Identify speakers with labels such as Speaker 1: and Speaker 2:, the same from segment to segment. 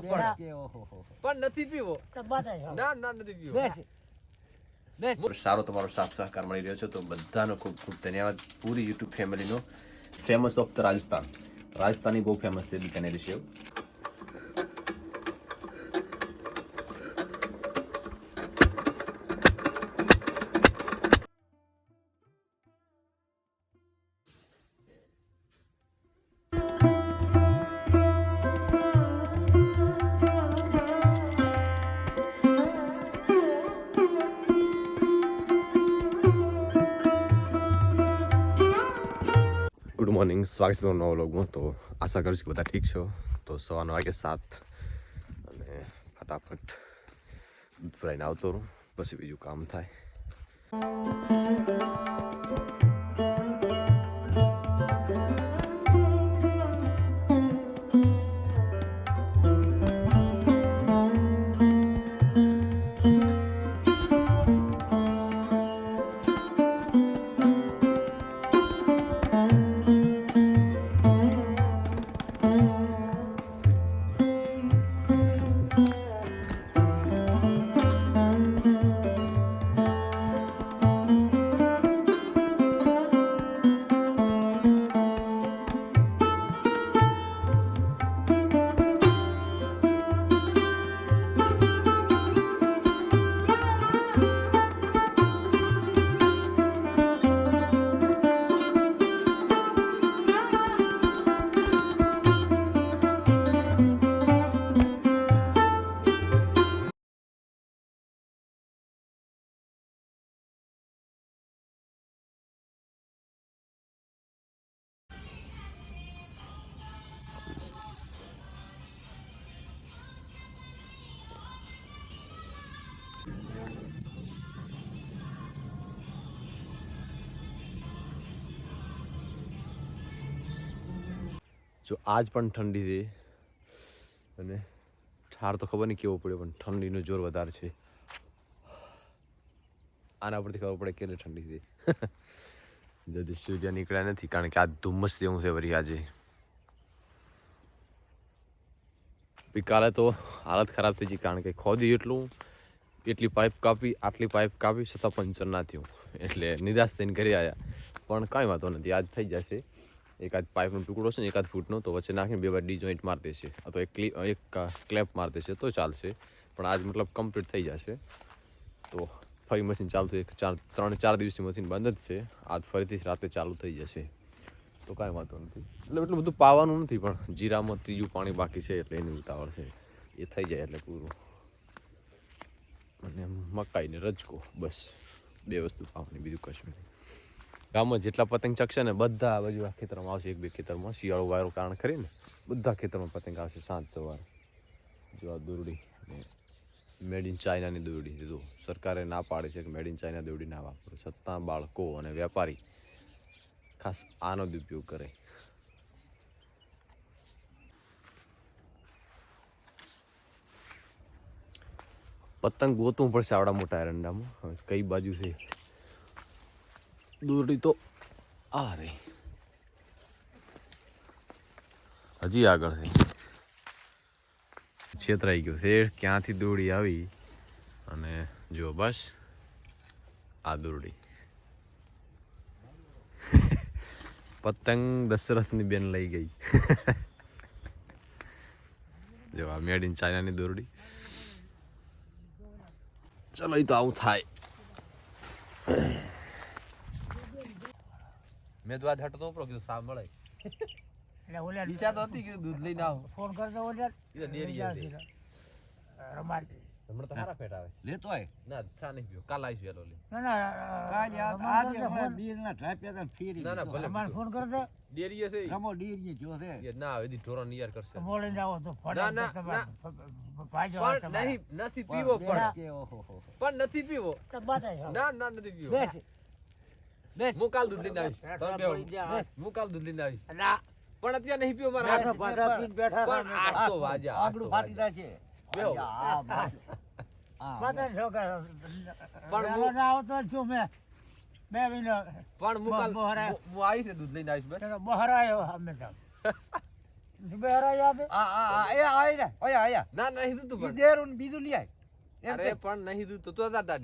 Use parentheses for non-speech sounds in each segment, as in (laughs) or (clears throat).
Speaker 1: બેડા.
Speaker 2: કે ઓહો હો હો.
Speaker 3: પણ નથી પીવો. ના ના નથી પીવો.
Speaker 2: બેસ. બેસ.
Speaker 3: સારો તમારો સાથ સહકાર મળી રહ્યો છે તો બધાનો ખૂબ ખૂબ ધન્યવાદ. પૂરી YouTube ફેમિલીનો famous of the Rajasthan. Rajasthani બહુ ફેમસ છે બિકાનેરી સેવ ગુડ મોર્નિંગ. સ્વાગત છે નવો વ્લોગમાં. તો આશા કરું છું કે બધા ઠીક છો. તો નવ વાગે સાત અને ફટાફટ દૂધ ભરાઈને આવતો રહું. પછી બીજું કામ થાય. જો આજ પણ ઠંડી છે. અને ઠાર તો ખબર નહીં કેવો પડ્યો, પણ ઠંડીનું જોર વધારે છે. આના પરથી ખબર પડે કેટલી ઠંડી છે. (laughs) જલ્દી સૂર્ય નીકળ્યા નથી, કારણ કે આ ધુમ્મસ જેવું છે વરી આજે. કાલે તો હાલત ખરાબ થઈ ગઈ, કારણ કે ખોદી એટલું, એટલી પાઇપ કાપી, આટલી પાઇપ કાપી, છતાં પંચર ના થયું. એટલે નિરાશ થઈને ઘરે આવ્યા પણ કાંઈ વાંધો નથી, આજ થઈ જશે. એકાદ પાઇપનો ટુકડો છે ને એકાદ ફૂટનો, તો વચ્ચે નાખીને બે વાર ડી જોઈન્ટ મારી દેશે. અથવા એક ક્લી, એક ક્લેપ મારી દેશે તો ચાલશે. પણ આજ મતલબ કમ્પ્લીટ થઈ જશે. તો ફરી મશીન ચાલુ થઈ ચાર, ત્રણ, ચાર દિવસની મશીન બંધ જ છે. આજ ફરીથી રાતે ચાલુ થઈ જશે. તો કાંઈ વાંધો નથી. એટલે એટલું બધું પાવાનું નથી, પણ જીરામાં ત્રીજું પાણી બાકી છે એટલે એની ઉતાવળ છે. એ થઈ જાય એટલે પૂરું. અને મકાઈને રજકો, બસ. બે વસ્તુ પાવાની, બીજું કશું નહીં. ગામમાં જેટલા પતંગ ચકશે ને બધા આ બાજુ આ ખેતરમાં આવશે, એક બે ખેતરમાં. શિયાળો વાયરો કારણ કરીને બધા ખેતરમાં પતંગ આવશે સાંજ સવારે. જો આ દોરડી મેડ ઇન ચાઇનાની દોરડી દીધું સરકારે ના પાડે છે કે મેડ ઇન ચાઇના દોરડી ના વાપરો. છતાં બાળકો અને વેપારી ખાસ આનો જ ઉપયોગ કરે. પતંગ ગોતવું પડશે આવડા મોટા એરંડામાં. કઈ બાજુ છે? દોરડી તો આ રહી હજી આગળ છે. છેતરાઈ ગયો છે. ક્યાંથી દોરડી આવી? અને જો બસ આ દોરડી. પતંગ દશરથની બેન લઈ ગઈ. જો આ મેડ ઇન ચાઇનાની દોરડી. ચલો એ તો આવું થાય. મેં તો આજ હટતો ઉપરો કીધું સાંભળે.
Speaker 1: એટલે ઓલે
Speaker 3: ઈચ્છા તો હતી કે દૂધ લઈને આવો.
Speaker 1: ફોન કરજો ઓલે
Speaker 3: એ ડેરી આવે.
Speaker 1: રમાડ.
Speaker 3: હમણાં તો સારા ફેટ આવે.
Speaker 2: લેતો આય.
Speaker 3: ના ચા નહીં પીવો કાલ આવીશું હેલો લઈ
Speaker 1: ના ના
Speaker 2: કાલ યાદ
Speaker 1: રમાડ
Speaker 2: આજે
Speaker 1: કરજો
Speaker 2: હમણાં
Speaker 1: ફોન.
Speaker 2: બીજના ઢાંપ્યા તા ને
Speaker 3: ના, ના, ભલે.
Speaker 1: રમાડ ફોન કરજો.
Speaker 3: ડેરી છે
Speaker 2: રમો ડીરીએ જો છે.
Speaker 3: એ ના આવે દી ઢોરો નિયાર કરશે.
Speaker 1: તો બોલીને જાઓ તો
Speaker 3: ના, ના, પણ નહીં નથી પીવો પણ.
Speaker 2: કે ઓહો હો હો.
Speaker 3: પણ નથી પીવો. ના ના નથી પીવો. હું કાલ દૂધ લઈને આવીશ. હું કાલ દૂધ લઈને આવીશ. પણ અત્યારે નહીં પીવો મારા પણ વાજા
Speaker 2: ફાટી બીજું લઈ.
Speaker 3: પણ નહીં દૂધ તો તો જા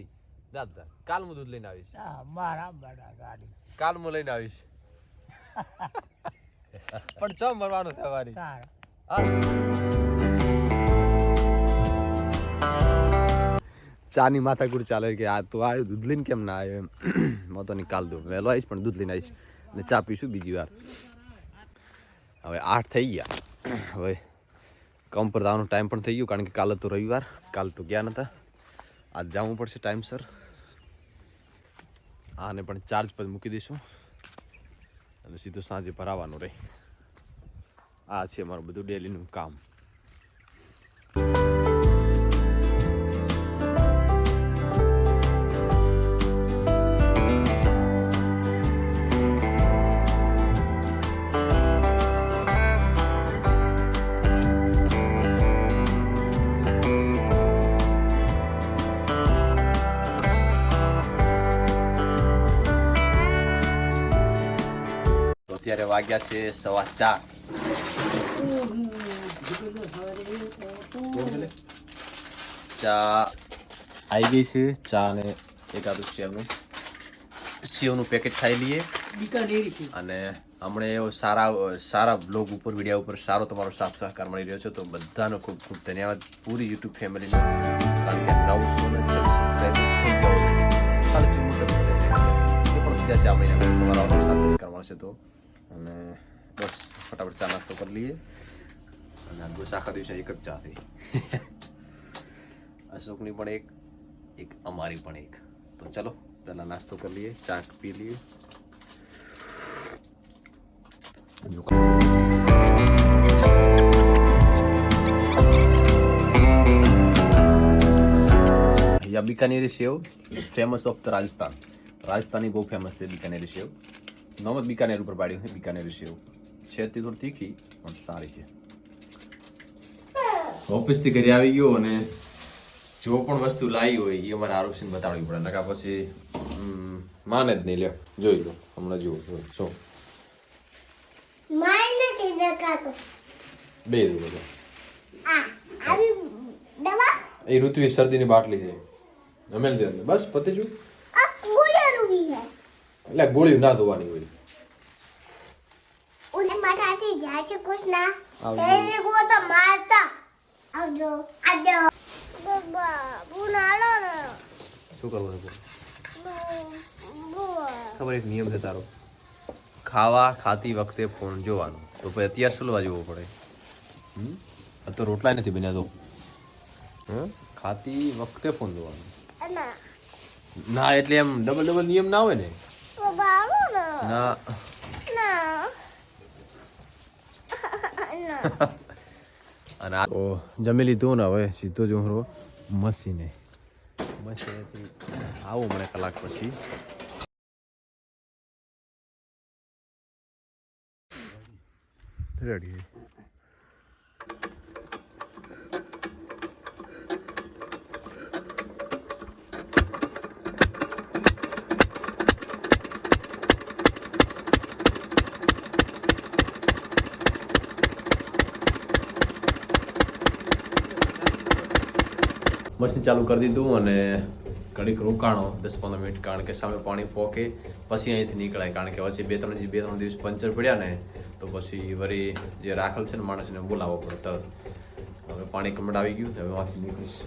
Speaker 3: દાદી કાલ હું દૂધ લઈને આવીશ.
Speaker 1: હા મારા બડા ગાડી.
Speaker 3: કાલ હું લઈને આવીશ. (laughs) પણ ચમ મરવાનું
Speaker 1: તારા.
Speaker 3: ચાની માથાકૂટ ચાલે કે આ તું આવ્યો દૂધ લઈને કેમ ના આવ્યો એમ. (clears throat) હું તો નિકાલ દઉં વહેલો આવીશ પણ દૂધ લઈને આવીશ. ને ચા પીશું બીજી વાર. હવે આઠ થઈ ગયા. (clears throat) હવે કામ પર જવાનો ટાઈમ પણ થઈ ગયો કારણ કે કાલે તો રવિવાર કાલ તો ગયા નતા. આજ જવું પડશે ટાઈમસર આને પણ ચાર્જ પર મૂકી દઈશું. અને સીધું સાંજે ભરાવાનું રહે. આ છે અમારું બધું ડેલીનું કામ. વાગ્યા છે સવા ચાર ચા આવી ગઈ છે ચા ને એકાદું સેવનું સેવનું પેકેટ ખાઈ લઈએ અને હમણે એવો સારા સારા બ્લોગ ઉપર વિડીયા ઉપર સારો તમારો સાથ સહકાર મળી રહ્યો છે તો બધાનો ખૂબ ખૂબ ધન્યવાદ પૂરી યુટ્યુબ ફેમિલીનો કારણ કે નવસો ને. ખાલી ચુમ્મોતેર સુધી છે. પણ મહિના તમારો સાથ સહકાર મળશે તો અને બસ, ફટાફટ ચા નાસ્તો કરી લઈએ. અને આ બસ આખા દિવસે એક જ ચા થઈ. (laughs) અશોકની પણ એક એક અમારી પણ એક. તો ચલો, પહેલાં નાસ્તો કરી લઈએ, ચા પી લઈએ. Bikaneri sev famous of the Rajasthan. Rajasthani બહુ ફેમસ છે બિકાનેરી સેવ નામ જ બિકાનેર ઉપર પાડ્યું છે બિકાનેરી સેવ છે તે થોડી તીખી પણ સારી છે. ઓફિસથી ઘરે આવી ગયો અને જો પણ વસ્તુ લાવી હોય એ અમારે આરોપસિંહ બતાવવી પડે. નકા પછી માને જ નહીં. લે જોઈ લો હમણાં જુઓ જો. બે દો બધો એ ઋતુએ શરદીની બાટલી છે. દે બસ પતી જુ. એટલે ગોળી ના ધોવાની હોય.
Speaker 4: ઉને માથાથી જાય છે કુછ એને કો તો મારતા. આવજો. આવજો. બાબા
Speaker 3: શું કરવું ખબર એક નિયમ છે તારો. ખાવા ખાતી વખતે ફોન જોવાનો. તો પછી અત્યારે શું લેવા જવો પડે? હમ? આ તો રોટલા નથી બન્યા તો. હમ? ખાતી વખતે ફોન જોવાનો. ના એટલે એમ ડબલ ડબલ નિયમ ના હોય ને?
Speaker 4: બાબા આવો ને
Speaker 3: ના
Speaker 4: ના ના
Speaker 3: અને આ ઓ જમી લીધું ને હવે સીધો જ હું મસીને મસીનેથી આવું મને કલાક પછી રેડી મશીન ચાલુ કરી દીધું અને ઘડીક રોકાણો, દસ પંદર મિનિટ, કારણ કે સામે પાણી પોકે, પછી અહીંથી નીકળાય. કારણ કે પછી બે ત્રણ બે ત્રણ દિવસ પંચર પડ્યા ને, તો પછી વળી જે રાખેલ છે ને માણસને બોલાવવો પડે તરત. હવે પાણી કમળ આવી ગયું, હવે વાંથી નીકળીશ.